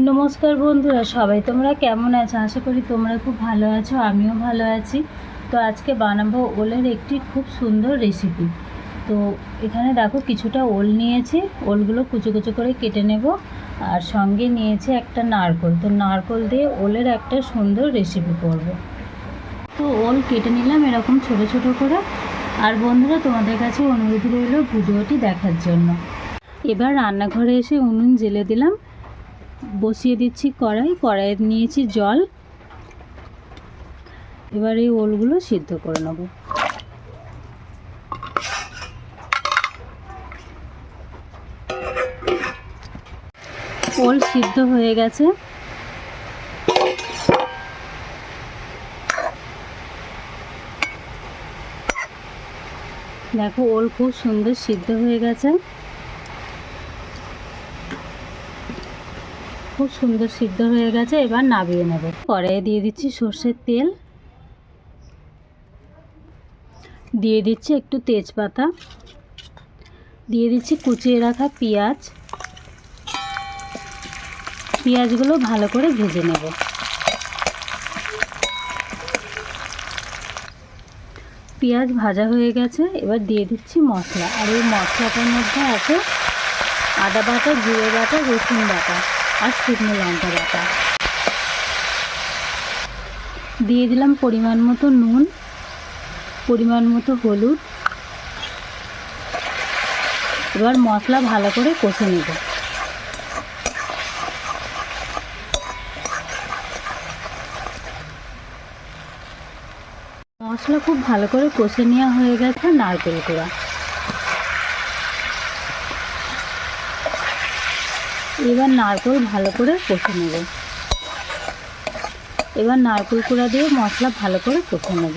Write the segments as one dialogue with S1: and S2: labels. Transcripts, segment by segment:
S1: নমস্কার বন্ধুরা, সবাই তোমরা কেমন আছো? আশা করি তোমরা খুব ভালো আছো, আমিও ভালো আছি। তো আজকে বানাবো ওলের একটি খুব সুন্দর রেসিপি তো এখানে দেখো কিছুটা ওল নিয়েছি, ওলগুলো কুচো কুচো করে কেটে নেব, আর সঙ্গে নিয়েছি একটা নারকোল। তো নারকোল দিয়ে ওলের একটা সুন্দর রেসিপি করব। তো ওল কেটে নিলাম এরকম ছোট ছোট করে। আর বন্ধুরা, তোমাদের কাছে অনুরোধ রইল ভিডিওটি দেখার জন্য। এবার রান্নাঘরে এসে উনুন জেলে দিলাম। বসিয়ে দিচ্ছি কড়াই, কড়াইয়ে নিয়েছি জল। এবার এই ওলগুলো সিদ্ধ করে নেব। ওল সিদ্ধ হয়ে গেছে। দেখো, ওল খুব সুন্দর সিদ্ধ হয়ে গেছে। খুব সুন্দর সিদ্ধ হয়ে গেছে, এবার নাবিয়ে নেব। কড়াইয়ে দিয়ে দিচ্ছি সর্ষের তেল। দিয়ে দিচ্ছি একটু তেজপাতা। দিয়ে দিচ্ছি কুচিয়ে রাখা পেঁয়াজ। পেঁয়াজগুলো ভালো করে ভেজে নেব। পেঁয়াজ ভাজা হয়ে গেছে, এবার দিয়ে দিচ্ছি মশলা। আর এই মশলাটার মধ্যে আছে আদা বাটা, জিরে বাটা, রসুন বাটা। আর শুকনো লঙ্কা বাটা। দিয়ে দিলাম পরিমাণ মতো নুন, পরিমাণ মতো হলুদ। এবার মশলা ভালো করে কষে নেব। মশলা খুব ভালো করে কষে নেওয়া হয়ে গেছে নারকেল কোড়া। এবার নারকেল ভালো করে কষে নেব। এবার নারকেল কুড়া দিয়ে মশলা ভালো করে কষে নেব।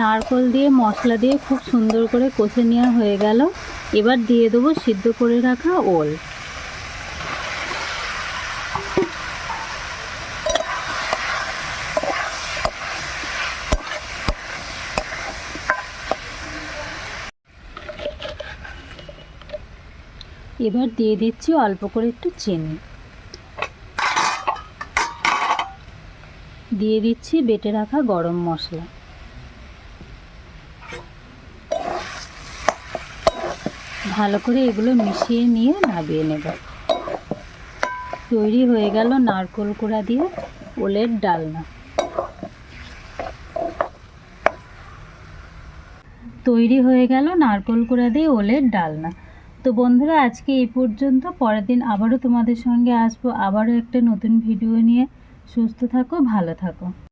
S1: নারকোল দিয়ে মশলা দিয়ে খুব সুন্দর করে কষে নেওয়া হয়ে গেল। এবার দিয়ে দেবো সিদ্ধ করে রাখা ওল। এবার দিয়ে দিচ্ছি অল্প করে একটু চিনি। দিয়ে দিচ্ছি বেটে রাখা গরম মশলা। ভালো করে এগুলো মিশিয়ে নিয়ে নাবিয়ে নেব। তৈরি হয়ে গেল নারকোল কোড়া দিয়ে ওলের ডালনা। তৈরি হয়ে গেল নারকোল কোড়া দিয়ে ওলের ডালনা। তো বন্ধুরা, আজকে এই পর্যন্ত। পরের দিন আবারও তোমাদের সঙ্গে আসব। আবারও একটা নতুন ভিডিও নিয়ে। সুস্থ থাকো, ভালো থাকো।